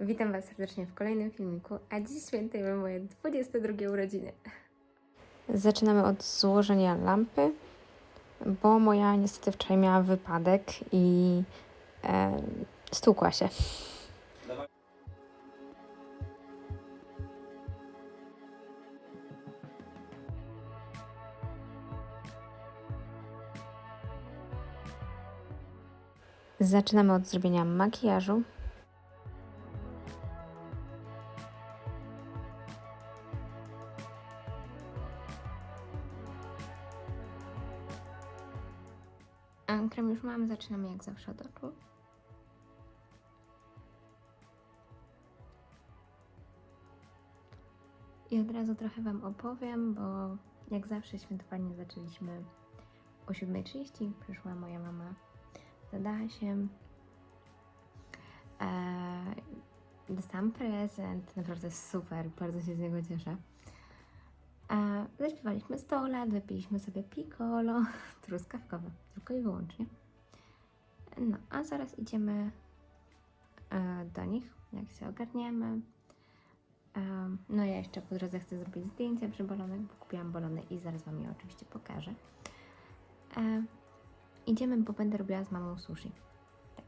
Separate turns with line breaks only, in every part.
Witam Was serdecznie w kolejnym filmiku, a dziś świętujemy moje 22 urodziny. Zaczynamy od złożenia lampy, bo moja niestety wczoraj miała wypadek i e, stukła się. Zaczynamy od zrobienia makijażu. A krem już mam, zaczynamy jak zawsze od oczu. I od razu trochę Wam opowiem, bo jak zawsze świętowanie zaczęliśmy o 7.30. Przyszła moja mama, zadała się. Eee, dostałam prezent, naprawdę super, bardzo się z niego cieszę. E, zaśpiewaliśmy 100 lat, wypiliśmy sobie piccolo, truskawkowe, tylko i wyłącznie. No, a zaraz idziemy e, do nich, jak się ogarniemy. E, no ja jeszcze po drodze chcę zrobić zdjęcia przy balonek, bo kupiłam balony i zaraz Wam je oczywiście pokażę. E, idziemy, bo będę robiła z mamą sushi. Tak.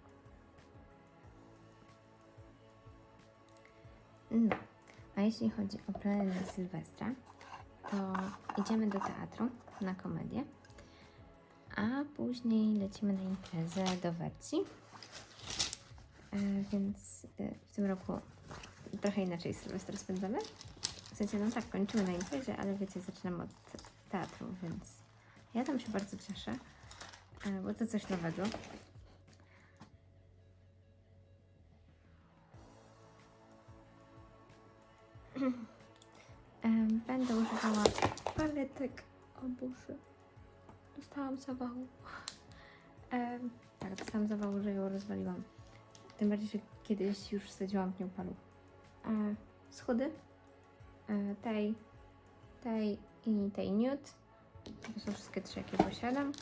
No, a jeśli chodzi o plany na Sylwestra, to idziemy do teatru na komedię, a później lecimy na imprezę do Wersji. E, więc e, w tym roku trochę inaczej Sylwester spędzamy. W sensie, no tak, kończymy na imprezie, ale wiecie, zaczynamy od teatru, więc ja tam się bardzo cieszę, e, bo to coś nowego. Będę używała paletek. O Boże. Dostałam zawału. Tak, dostałam zawału, że ją rozwaliłam. Tym bardziej, że kiedyś już wsadziłam w nią paluch. E, schody. E, tej, tej i tej nude. To są wszystkie trzy, jakie posiadam.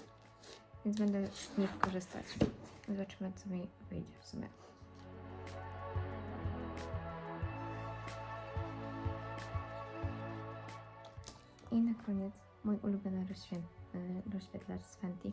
Więc będę z nich korzystać. Zobaczymy, co mi wyjdzie w sumie. I na koniec mój ulubiony rozświet- rozświetlacz z Fenty.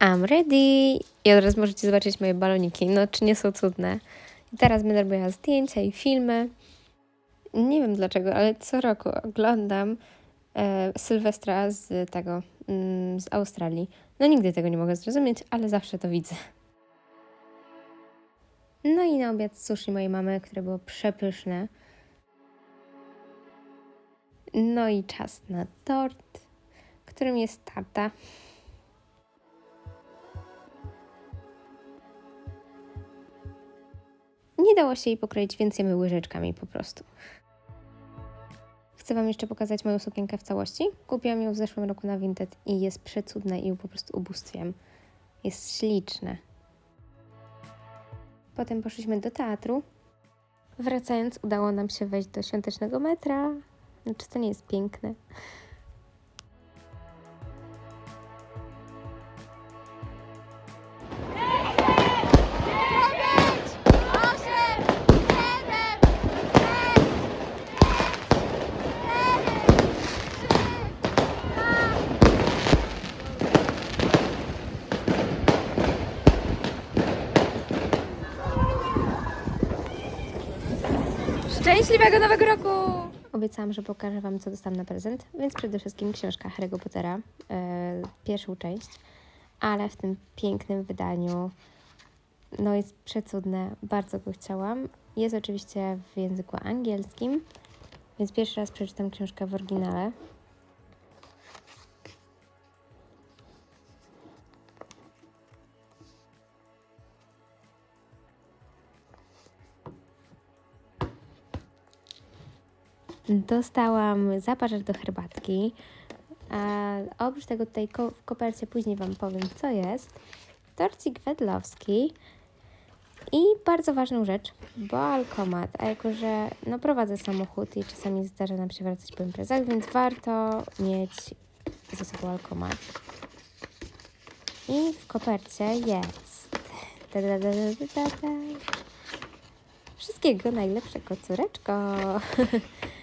I'm ready! I od razu możecie zobaczyć moje baloniki. No, czy nie są cudne? I teraz będę robiła zdjęcia i filmy. Nie wiem dlaczego, ale co roku oglądam e, Sylwestra z tego, mm, z Australii. No nigdy tego nie mogę zrozumieć, ale zawsze to widzę. No i na obiad sushi mojej mamy, które było przepyszne. No i czas na tort, którym jest tarta. Nie dało się jej pokroić, więc jemy łyżeczkami po prostu. Chcę Wam jeszcze pokazać moją sukienkę w całości. Kupiłam ją w zeszłym roku na Vinted i jest przecudna i ją po prostu ubóstwiam. Jest śliczne. Potem poszliśmy do teatru. Wracając, udało nam się wejść do świątecznego metra. No, Czy to nie jest piękne? Szczęśliwego Nowego Roku! Obiecałam, że pokażę Wam, co dostałam na prezent, więc przede wszystkim książka Harry'ego Pottera, e, pierwszą część, ale w tym pięknym wydaniu. No jest przecudne, bardzo go chciałam. Jest oczywiście w języku angielskim, więc pierwszy raz przeczytam książkę w oryginale. Dostałam zaparzacz do herbatki. A oprócz tego tutaj ko- w kopercie później Wam powiem, co jest. Torcik wedlowski i bardzo ważną rzecz, bo alkomat, a jako, że no, prowadzę samochód i czasami zdarza nam się wracać po imprezach, więc warto mieć ze sobą alkomat. I w kopercie jest da, da, da, da, da, da. wszystkiego najlepszego, córeczko.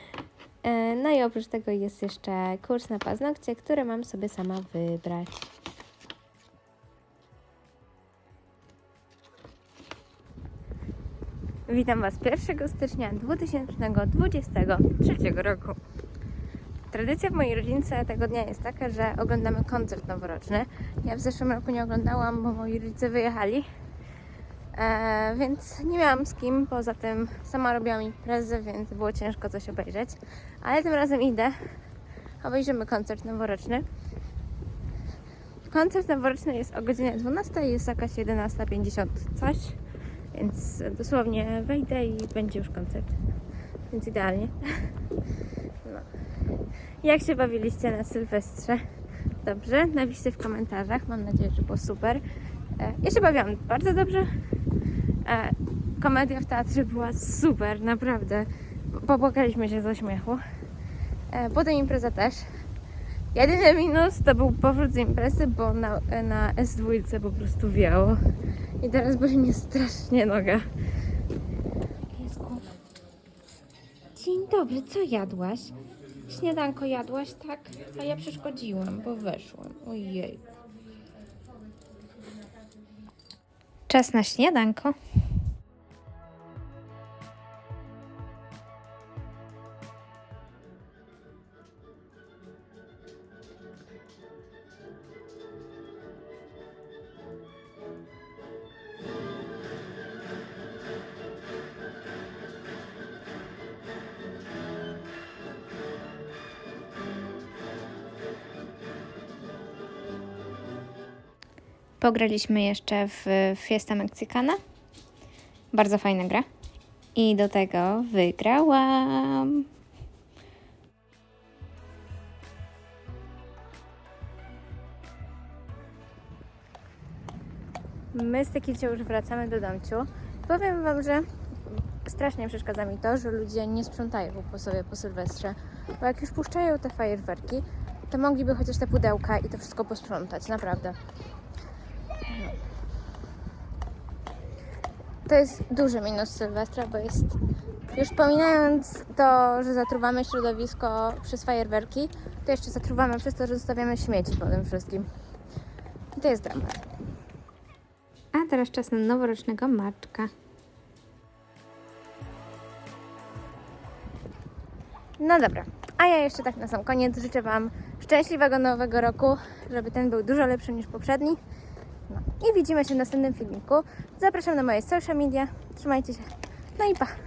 E, no i oprócz tego jest jeszcze kurs na paznokcie, który mam sobie sama wybrać. Witam Was 1 stycznia 2023 roku. Tradycja w mojej rodzince tego dnia jest taka, że oglądamy koncert noworoczny. Ja w zeszłym roku nie oglądałam, bo moi rodzice wyjechali, e, więc nie miałam z kim. Poza tym sama robiłam imprezę, więc było ciężko coś obejrzeć. Ale tym razem idę. Obejrzymy koncert noworoczny. Koncert noworoczny jest o godzinie 12, jest jakaś 11.50 coś. Więc dosłownie wejdę i będzie już koncert. Więc idealnie. No. Jak się bawiliście na Sylwestrze? Dobrze? Napiszcie w komentarzach. Mam nadzieję, że było super. E, Ja się bawiłam bardzo dobrze. E, Komedia w teatrze była super, naprawdę. Popłakaliśmy się ze śmiechu. E, Potem impreza też. Jedyny minus to był powrót z imprezy, bo na, na S2 po prostu wiało. I teraz boli mnie strasznie noga. Dzień dobry, co jadłaś? Śniadanko jadłaś, tak? A ja przeszkodziłam, bo weszłam. Ojej. Czas na śniadanko. Pograliśmy jeszcze w Fiesta Mexicana. Bardzo fajna gra. I do tego wygrałam. My z Tekilcią już wracamy do domciu. Powiem Wam, że strasznie przeszkadza mi to, że ludzie nie sprzątają po sobie po Sylwestrze. Bo jak już puszczają te fajerwerki, to mogliby chociaż te pudełka i to wszystko posprzątać, naprawdę. To jest duży minus Sylwestra, bo jest już pominając to, że zatruwamy środowisko przez fajerwerki, to jeszcze zatruwamy przez to, że zostawiamy śmieci po tym wszystkim. I to jest dramat. A teraz czas na noworocznego maczka. No dobra, a ja jeszcze tak na sam koniec życzę Wam szczęśliwego nowego roku, żeby ten był dużo lepszy niż poprzedni. I widzimy się w następnym filmiku. Zapraszam na moje social media. Trzymajcie się. No i pa!